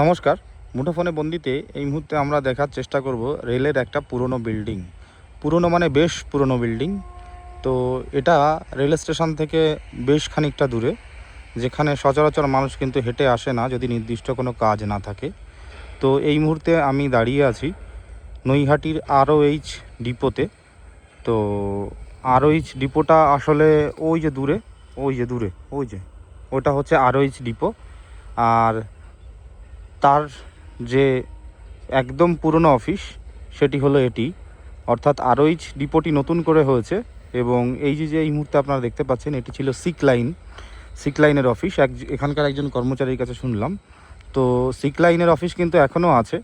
নমস্কার, মুঠোফোনে বন্দিতে এই মুহূর্তে আমরা দেখার চেষ্টা করব রেলের একটা পুরনো বিল্ডিং। পুরনো মানে বেশ পুরনো বিল্ডিং। তো এটা রেল স্টেশন থেকে বেশ খানিকটা দূরে, যেখানে সচরাচর মানুষ কিন্তু হেঁটে আসে না যদি নির্দিষ্ট কোনো কাজ না থাকে। তো এই মুহূর্তে আমি দাঁড়িয়ে আছি নৈহাটির আরও এইচ ডিপোতে। তো আরওএইচ ডিপোটা আসলে ওই যে দূরে, ওই যে দূরে, ওই যে, ওটা হচ্ছে আরওএইচ ডিপো। আর তার যে একদম পুরনো অফিস, সেটি হলো এটি। অর্থাৎ আরওইচ ডিপোটি নতুন করে হয়েছে এবং এই যে যে এই মুহূর্তে আপনারা দেখতে পাচ্ছেন, এটি ছিল সিক লাইন সিক লাইনের অফিস। এক, এখানকার একজন কর্মচারীর কাছে শুনলাম। তো সিক লাইনের অফিস কিন্তু এখনও আছে,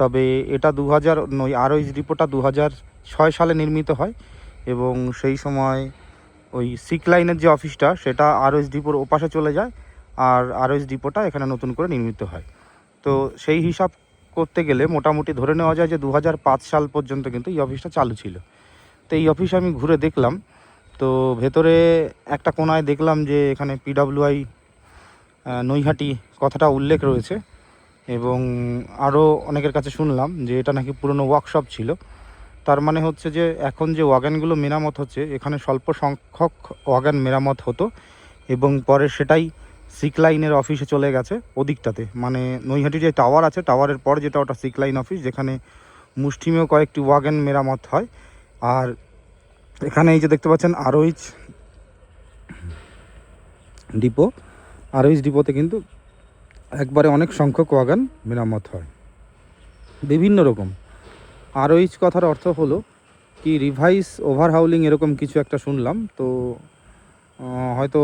তবে এটা দু হাজার নয় আরওইচ ডিপোটা দু হাজার ছয় সালে নির্মিত হয় এবং সেই সময় ওই সিক লাইনের যে অফিসটা, সেটা আরওএস ডিপোর ওপাশে চলে যায় আর আরওএস ডিপোটা এখানে নতুন করে নির্মিত হয়। তো সেই হিসাব করতে গেলে মোটামুটি ধরে নেওয়া যায় যে দু হাজার পাঁচ সাল পর্যন্ত কিন্তু এই অফিসটা চালু ছিল। তো এই অফিস আমি ঘুরে দেখলাম, তো ভেতরে একটা কোনায় দেখলাম যে এখানে পিডাব্লিউআই নৈহাটি কথাটা উল্লেখ রয়েছে এবং আরও অনেকের কাছে শুনলাম যে এটা নাকি পুরনো ওয়ার্কশপ ছিল। তার মানে হচ্ছে যে এখন যে ওয়াগানগুলো মেরামত হচ্ছে, এখানে স্বল্প সংখ্যক ওয়াগান মেরামত হতো এবং পরে সেটাই সিক লাইনের অফিসে চলে গেছে, ওদিকটাতে। মানে নৈহাটি যে টাওয়ার আছে টাওয়ারের পর যেটা ওটা সিক লাইন অফিস যেখানে মুষ্টিমেয় কয়েকটি ওয়াগন মেরামত হয়। আর এখানে এই যে দেখতে পাচ্ছেন আরোইচ ডিপো আরোইচ ডিপোতে কিন্তু একবারে অনেক সংখ্যক ওয়াগান মেরামত হয়। বিভিন্ন রকম। আরোইচ কথার অর্থ হলো কি রিভাইস ওভারহাউলিং এরকম কিছু একটা শুনলাম। তো হয়তো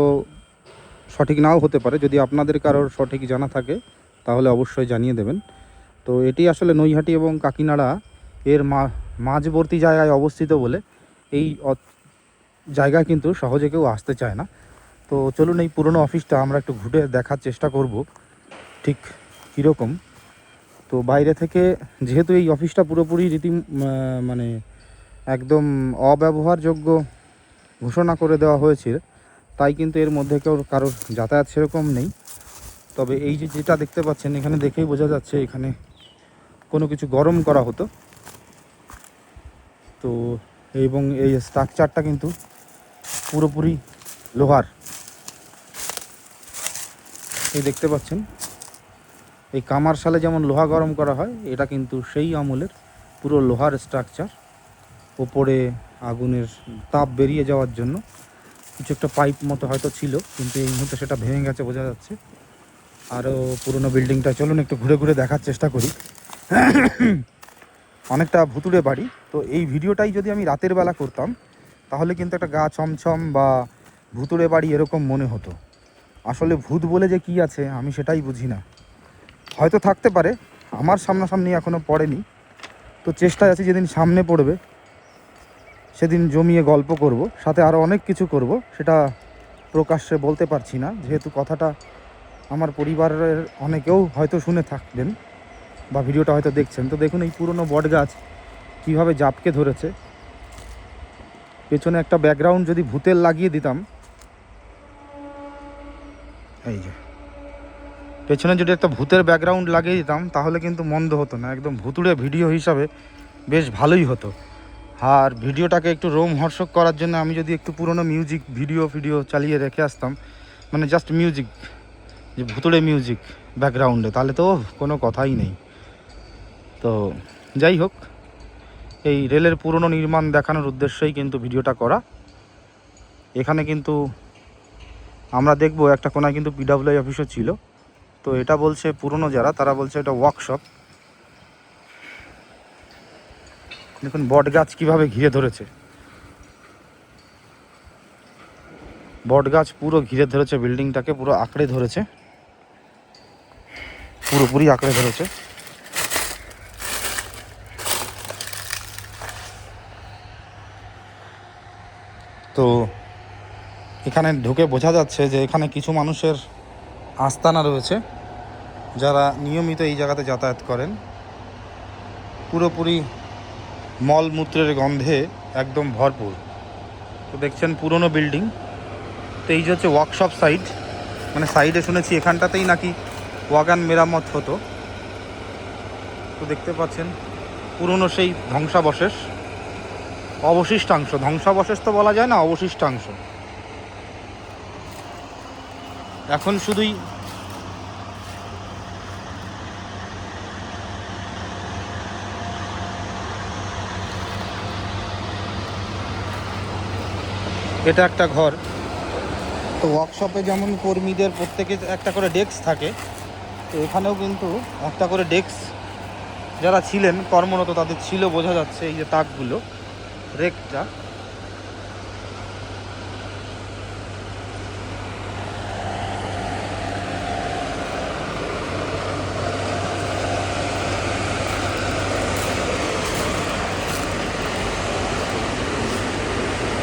সঠিক নাও হতে পারে। যদি আপনাদের কারোর সঠিক জানা থাকে, তাহলে অবশ্যই জানিয়ে দেবেন। তো এটি আসলে নৈহাটি এবং কাকিনাড়া এর মাঝবর্তী জায়গায় অবস্থিত বলে এই জায়গায় কিন্তু সহজে কেউ আসতে চায় না। তো চলুন এই পুরনো অফিসটা আমরা একটু ঘুরে দেখার চেষ্টা করব, ঠিক কীরকম। তো বাইরে থেকে যেহেতু এই অফিসটা পুরোপুরি রীতি মানে একদম অব্যবহারযোগ্য ঘোষণা করে দেওয়া হয়েছে তাই কিন্তু এর মধ্যে কেউ কারোর যাতায়াত সেরকম নেই। তবে এই যে যেটা দেখতে পাচ্ছেন, এখানে দেখেই বোঝা যাচ্ছে এখানে কোনো কিছু গরম করা হতো। তো এবং এই স্ট্রাকচারটা কিন্তু পুরোপুরি লোহার। এই দেখতে পাচ্ছেন, এই কামার সালে যেমন লোহা গরম করা হয়, এটা কিন্তু সেই আমলের পুরো লোহার স্ট্রাকচার। ওপরে আগুনের তাপ বেরিয়ে যাওয়ার জন্য কিছু একটা পাইপ মতো হয়তো ছিল, কিন্তু এই মুহূর্তে সেটা ভেঙে গেছে বোঝা যাচ্ছে। আরও পুরনো বিল্ডিংটা চলুন একটু ঘুরে ঘুরে দেখার চেষ্টা করি। অনেকটা ভুতুড়ে বাড়ি। তো এই ভিডিওটাই যদি আমি রাতের বেলা করতাম, তাহলে কিন্তু একটা গা ছমছম বা ভুতুড়ে বাড়ি এরকম মনে হতো। আসলে ভূত বলে যে কি আছে, আমি সেটাই বুঝি না। হয়তো থাকতে পারে, আমার সামনাসামনি এখনও পড়েনি। তো চেষ্টায় আছি যেদিন সামনে পড়বে সেদিন জমিয়ে গল্প করব, সাথে আরও অনেক কিছু করব, সেটা প্রকাশ্যে বলতে পারছি না। যেহেতু কথাটা আমার পরিবারের অনেকেও হয়তো শুনে থাকবেন বা ভিডিওটা হয়তো দেখছেন। তো দেখুন এই পুরনো বট গাছ কীভাবে জাপকে ধরেছে। পেছনে একটা ব্যাকগ্রাউন্ড যদি ভূতের লাগিয়ে দিতাম। এই যে। পেছনে যদি একটা ভূতের ব্যাকগ্রাউন্ড লাগিয়ে দিতাম, তাহলে কিন্তু মন্দ হতো না। একদম ভুতুড়ে ভিডিও হিসাবে বেশ ভালোই হতো। আর ভিডিওটাকে একটু রোমহর্ষক করার জন্য আমি যদি একটু পুরনো মিউজিক ভিডিও ভিডিও চালিয়ে রেখে আসতাম মানে জাস্ট মিউজিক যে ভুতুড়ে মিউজিক ব্যাকগ্রাউন্ডে তাহলে তো কোনো কথাই নেই। তো যাই হোক, এই রেলের পুরনো নির্মাণ দেখানোর উদ্দেশ্যেই কিন্তু ভিডিওটা করা। এখানে কিন্তু আমরা দেখব, একটা কোনায় কিন্তু পিডাব্লিউআই অফিসও ছিল। তো এটা বলছে পুরনো যারা, তারা বলছে এটা ওয়ার্কশপ দেখুন বট গাছ কীভাবে ঘিরে ধরেছে। বট গাছ পুরো ঘিরে ধরেছে, বিল্ডিংটাকে পুরো আঁকড়ে ধরেছে। পুরোপুরি আঁকড়ে ধরেছে। তো এখানে ঢুকে বোঝা যাচ্ছে যে এখানে কিছু মানুষের আস্তানা রয়েছে, যারা নিয়মিত এই জায়গাতে যাতায়াত করেন। পুরোপুরি মলমূত্রের গন্ধে একদম ভরপুর। তো দেখছেন পুরনো বিল্ডিং। তো এই যে হচ্ছে ওয়ার্কশপ সাইড মানে সাইডে শুনেছি, এখানটাতেই নাকি ওয়াগান মেরামত হতো। তো দেখতে পাচ্ছেন, পুরনো সেই ধ্বংসাবশেষ। অবশিষ্টাংশ। ধ্বংসাবশেষ তো বলা যায় না, অবশিষ্টাংশ। এখন শুধুই এটা একটা ঘর। তো ওয়ার্কশপে যেমন কর্মীদের প্রত্যেকে একটা করে ডেস্ক থাকে, তো এখানেও কিন্তু একটা করে ডেস্ক যারা ছিলেন, কর্মরত তাদের ছিল, বোঝা যাচ্ছে এই যে তাকগুলো, রেকটা।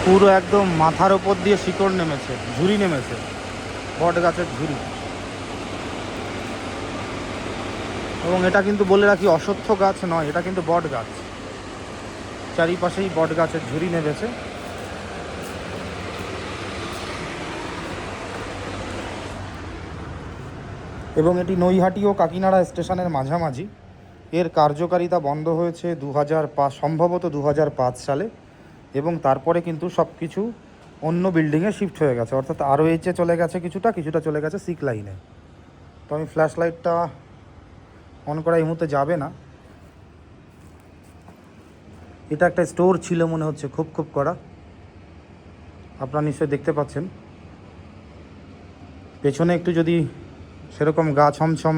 পুরো একদম মাথার ওপর দিয়ে শিকড় নেমেছে, ঝুড়ি নেমেছে, বট গাছের ঝুড়ি। এবং এটা কিন্তু বলে রাখি অশ্বত্থ গাছ নয়, এটা কিন্তু বট গাছ। চারিপাশেই বট গাছের ঝুড়ি নেমেছে। এবং এটি নৈহাটি ও কাকিনাড়া স্টেশনের মাঝামাঝি। এর কার্যকারিতা বন্ধ হয়েছে দু হাজার পাঁচ সম্ভবত দু হাজার পাঁচ সালে। এবং তারপরে কিন্তু সব কিছু অন্য বিল্ডিংয়ে শিফট হয়ে গেছে। অর্থাৎ আরও এইচে চলে গেছে কিছুটা কিছুটা চলে গেছে সিক লাইনে তো আমি ফ্ল্যাশ লাইটটা অন করা এই মুহূর্তে যাবে না। এটা একটা স্টোর ছিল মনে হচ্ছে, খুব খুব করা। আপনারা নিশ্চয়ই দেখতে পাচ্ছেন। পেছনে একটু যদি সেরকম গা ছমছম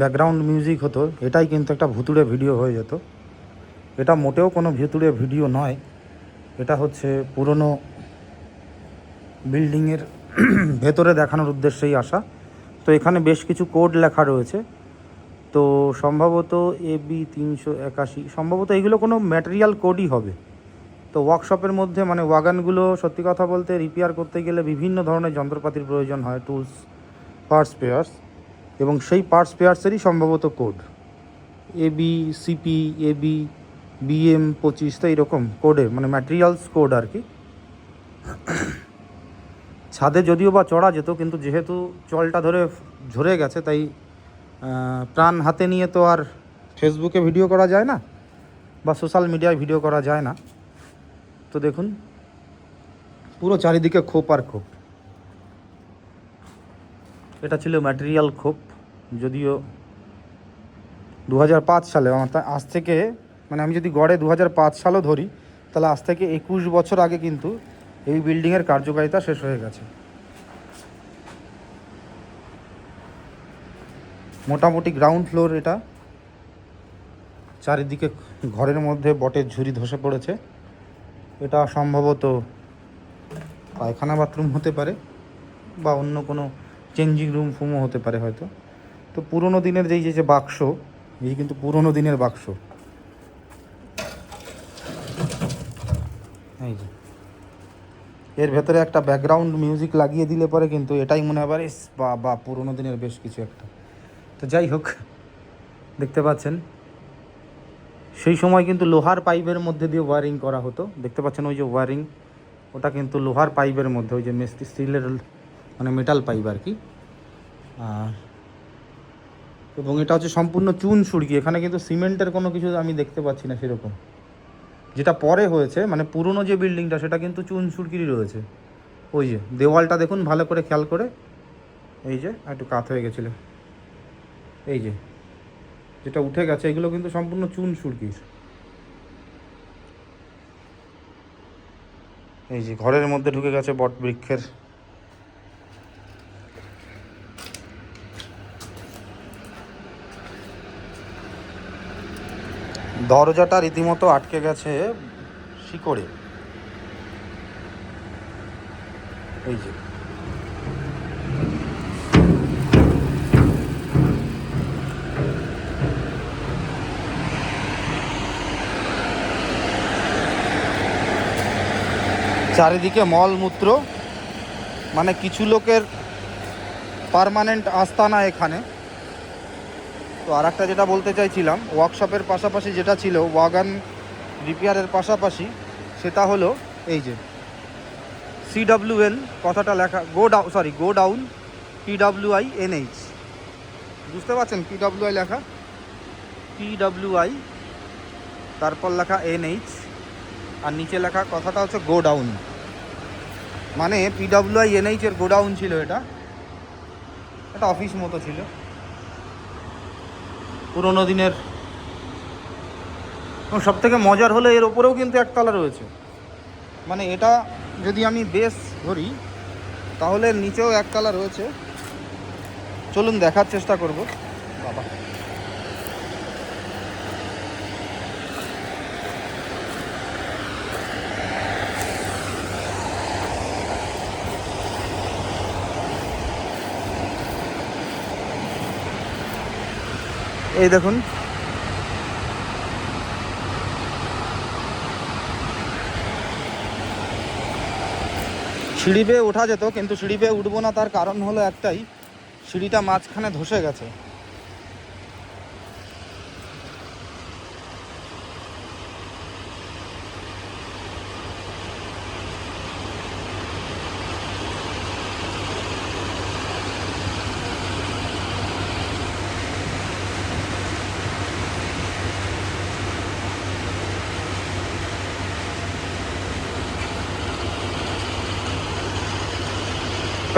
ব্যাকগ্রাউন্ড মিউজিক হতো, এটাই কিন্তু একটা ভুতুড়ে ভিডিও হয়ে যেত। এটা মোটেও কোনো ভুতুড়ে ভিডিও নয়। এটা হচ্ছে পুরনো বিল্ডিংয়ের ভেতরে দেখানোর উদ্দেশ্যেই আসা। তো এখানে বেশ কিছু কোড লেখা রয়েছে। তো সম্ভবত এ বি তিনশো একাশি, সম্ভবত এগুলো কোনো ম্যাটেরিয়াল কোডই হবে। তো ওয়ার্কশপের মধ্যে মানে ওয়াগানগুলো সত্যি কথা বলতে রিপেয়ার করতে গেলে বিভিন্ন ধরনের যন্ত্রপাতির প্রয়োজন হয়, টুলস, পার্টস, পেয়ার্স, এবং সেই পার্টস, পেয়ার্সেরই সম্ভবত code. A B CP A B BM পঁচিশ তো এইরকম কোডে মানে ম্যাটেরিয়ালস কোড আর কি। ছাদে যদিও বা চড়া যেত, কিন্তু যেহেতু জলটা ধরে ঝরে গেছে, তাই প্রাণ হাতে নিয়ে তো আর ফেসবুকে ভিডিও করা যায় না, বা সোশ্যাল মিডিয়ায় ভিডিও করা যায় না। তো দেখুন, পুরো চারিদিকে খোপ আর খোপ। এটা ছিল ম্যাটেরিয়াল খোপ, যদিও দু হাজার পাঁচ সালে আজ থেকে মানে আমি যদি গড়ে দু হাজার পাঁচ সালও ধরি, তাহলে আজ থেকে একুশ বছর আগে কিন্তু এই বিল্ডিংয়ের কার্যকারিতা শেষ হয়ে গেছে। মোটামুটি গ্রাউন্ড ফ্লোর এটা। চারিদিকে ঘরের মধ্যে বটের ঝুড়ি ধসে পড়েছে। এটা সম্ভবত পায়খানা বাথরুম হতে পারে বা অন্য কোনো চেঞ্জিং রুম ফুমও হতে পারে হয়তো। তো পুরোনো দিনের যেই যে যে বাক্স, এই কিন্তু পুরোনো দিনের বাক্স এই যে। এর ভেতরে একটা ব্যাকগ্রাউন্ড মিউজিক লাগিয়ে দিলে পরে কিন্তু এটাই মনে হবে ইস বা বা পুরোনো দিনের বেশ কিছু একটা। তো যাই হোক, দেখতে পাচ্ছেন, সেই সময় কিন্তু লোহার পাইপের মধ্যে দিয়ে ওয়ারিং করা হতো। দেখতে পাচ্ছেন ওই যে ওয়ারিং ওটা কিন্তু লোহার পাইপের মধ্যে, ওই যে মেস্তি স্টিলের মানে মেটাল পাইপ আর কি। আর এবং এটা হচ্ছে সম্পূর্ণ চুন সুড়কি এখানে কিন্তু সিমেন্টের কোনো কিছু আমি দেখতে পাচ্ছি না সেরকম। যেটা পরে হয়েছে মানে পুরনো যে বিল্ডিংটা সেটা কিন্তু চুন সুরকিরি রয়েছে। ওই যে, দেওয়ালটা দেখুন, ভালো করে খেয়াল করে। এই যে একটু কাত হয়ে গেছিল। এই যে, যেটা উঠে গেছে, এগুলো কিন্তু সম্পূর্ণ চুন সুরকির এই যে, ঘরের মধ্যে ঢুকে গেছে বট বৃক্ষের। দরজাটা রীতিমতো আটকে গেছে শিকড়ে। এই যে। চারিদিকে মলমূত্র। মানে কিছু লোকের পার্মানেন্ট আস্তানা এখানে। তো আর একটা যেটা বলতে চাইছিলাম ওয়ার্কশপের পাশাপাশি যেটা ছিল ওয়াগান রিপেয়ারের পাশাপাশি, সেটা হলো এই যে সিডাব্লিউএল কথাটা লেখা go down sorry go down PWI NH বুঝতে পারছেন? পিডাব্লিউআই লেখা পিডাব্লিউআই তারপর লেখা এনএইচ আর নিচে লেখা কথাটা হচ্ছে গো ডাউন মানে পিডাব্লিউআই এনএইচ এর গোডাউন ছিল এটা। একটা অফিস মতো ছিল। পুরোনো দিনের সব থেকে মজার হলে এর ওপরেও কিন্তু একতলা রয়েছে। মানে এটা যদি আমি বেস ধরি, তাহলে নিচেও একতলা রয়েছে। চলুন দেখার চেষ্টা করব। বাবা। এই দেখুন। সিঁড়ি বেয়ে ওঠা যেত, কিন্তু সিঁড়ি বেয়ে উঠবো না তার কারণ হলো একটাই, সিঁড়িটা মাঝখানে ধসে গেছে।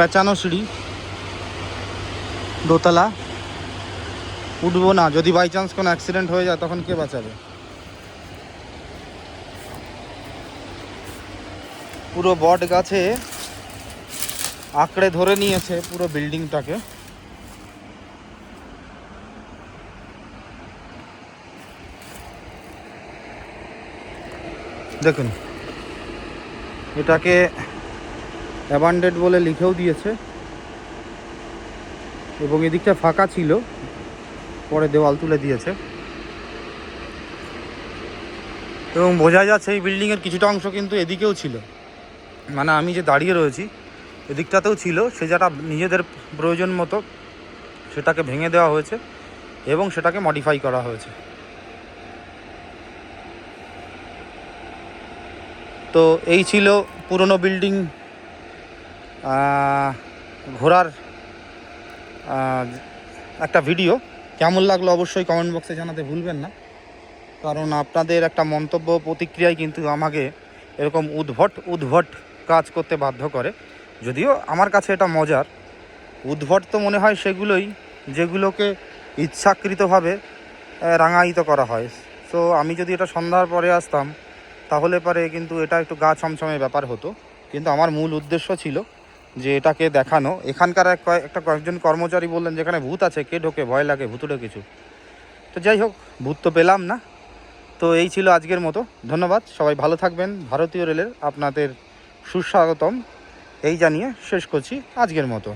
পেঁচানো সিঁড়ি। দোতলা। উঠবো না, যদি বাই চান্স কোনো অ্যাক্সিডেন্ট হয়ে যায়, তখন কে বাঁচাবে? পুরো বট গাছে আঁকড়ে ধরে নিয়েছে পুরো বিল্ডিংটাকে দেখুন, এটাকে অ্যাবান্ডেড বলে লিখেও দিয়েছে। এবং এদিকটা ফাঁকা ছিল, পরে দেওয়াল তুলে দিয়েছে। এবং বোঝা যাচ্ছে এই বিল্ডিংয়ের কিছুটা অংশ কিন্তু এদিকেও ছিল। মানে আমি যে দাঁড়িয়ে রয়েছি, এদিকটাতেও ছিল, সে যারা নিজেদের প্রয়োজন মতো সেটাকে ভেঙে দেওয়া হয়েছে এবং সেটাকে মডিফাই করা হয়েছে। তো এই ছিল পুরনো বিল্ডিং ঘোরার একটা ভিডিও কেমন লাগল অবশ্যই কমেন্ট বক্সে জানাতে ভুলবেন না। কারণ আপনাদের একটা মন্তব্য প্রতিক্রিয়ায় কিন্তু আমাকে এরকম উদ্ভট উদ্ভট কাজ করতে বাধ্য করে। যদিও আমার কাছে এটা মজার। উদ্ভট তো মনে হয় সেগুলোই যেগুলোকে ইচ্ছাকৃতভাবে রাঙায়িত করা হয়। সো আমি যদি এটা সন্ধ্যার পরে আসতাম, তাহলে পরে কিন্তু এটা একটু গা ছমছমে ব্যাপার হতো। কিন্তু আমার মূল উদ্দেশ্য ছিল যে এটাকে দেখানো। এখানকার একটা কয়েকজন কর্মচারী বললেন, যেখানে ভূত আছে, কে ঢোকে? ভয় লাগে ভূতুরে কিছু। তো যাই হোক, ভূত তো পেলাম না। তো এই ছিল আজকের মতো। ধন্যবাদ, সবাই ভালো থাকবেন। ভারতীয় রেলের আপনাদের সুস্বাগতম। এই জানিয়ে শেষ করছি আজকের মতো।